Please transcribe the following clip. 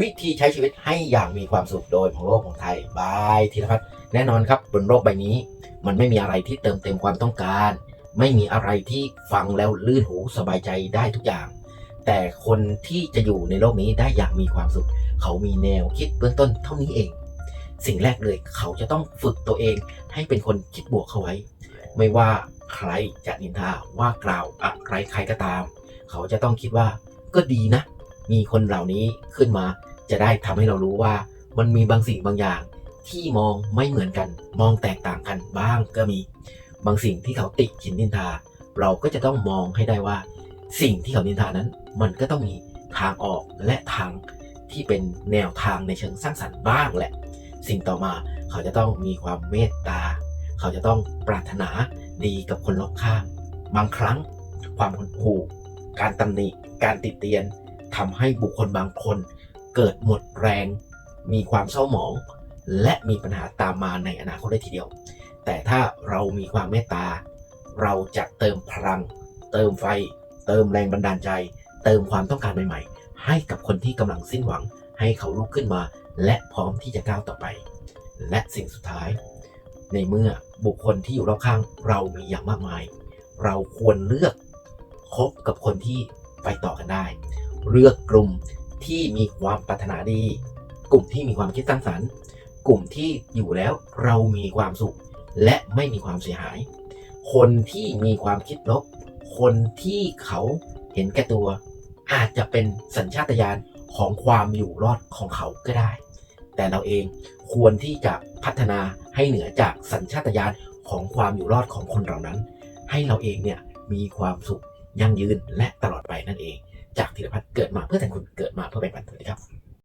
วิธีใช้ชีวิตให้อย่างมีความสุขโดยของโลกของไทยบายธีรพัฒน์แน่นอนครับบนโลกใบนี้ มันไม่มีอะไรที่เติมเต็มความต้องการ ไม่มีอะไรที่ฟังแล้วลื่นหูสบายใจได้ทุกอย่าง แต่คนที่จะอยู่ในโลกนี้ได้อย่างมีความสุข เขามีแนวคิดเบื้องต้นเท่านี้เอง สิ่งแรกเลยเขาจะต้องฝึกตัวเองให้เป็นคนคิดบวกเข้าไว้ ไม่ว่าใครจะนินทาว่ากล่าวอะไรใครก็ตาม เขาจะต้องคิดว่าก็ดีนะ มีคนเหล่านี้ขึ้นมา จะได้ทำให้เรารู้ว่า มันมีบางสิ่งบางอย่าง ที่มองไม่เหมือนกัน มองแตกต่างกันบ้างก็มี บางสิ่งที่เขาติฉินนินทา เราก็จะต้องมองให้ได้ว่า สิ่งที่เขานินทานั้น มันก็ต้องมีทางออกและทางที่เป็นแนวทางในเชิงสร้างสรรค์บ้างแหละ สิ่งต่อมาเขาจะต้องมีความเมตตา เขาจะต้องปรารถนาดีกับคนรอบข้าง บางครั้งความหดหู่การตำหนิ การติดเตียน ทำให้บุคคลบางคนเกิดหมดแรง มีความเศร้าหมอง และมีปัญหาตามมาในอนาคตได้ทีเดียว แต่ถ้าเรามีความเมตตา เราจะเติมพลัง เติมไฟ เติมแรงบันดาลใจ เติมความต้องการใหม่ๆ ให้กับคนที่กำลังสิ้นหวัง ให้เขาลุกขึ้นมา และพร้อมที่จะก้าวต่อไป และสิ่งสุดท้าย ในเมื่อบุคคลที่อยู่รอบข้างเรามีอย่างมากมาย เราควรเลือกคบกับคนที่ไปต่อกันได้ เลือกกลุ่มที่มีความปรารถนาดี กลุ่มที่มีความคิดสร้างสรรค์ กลุ่มที่อยู่แล้วเรามีความสุข และไม่มีความเสียหาย คนที่มีความคิดลบ คนที่เขาเห็นแก่ตัว อาจจะเป็นสัญชาตญาณของความอยู่รอดของเขาก็ได้ แต่เราเองควรที่จะพัฒนาให้เหนือจากสัญชาตญาณของความอยู่รอดของคนเหล่านั้น ให้เราเองเนี่ยมีความสุขยั่งยืนและตลอดไปนั่นเอง จากธีร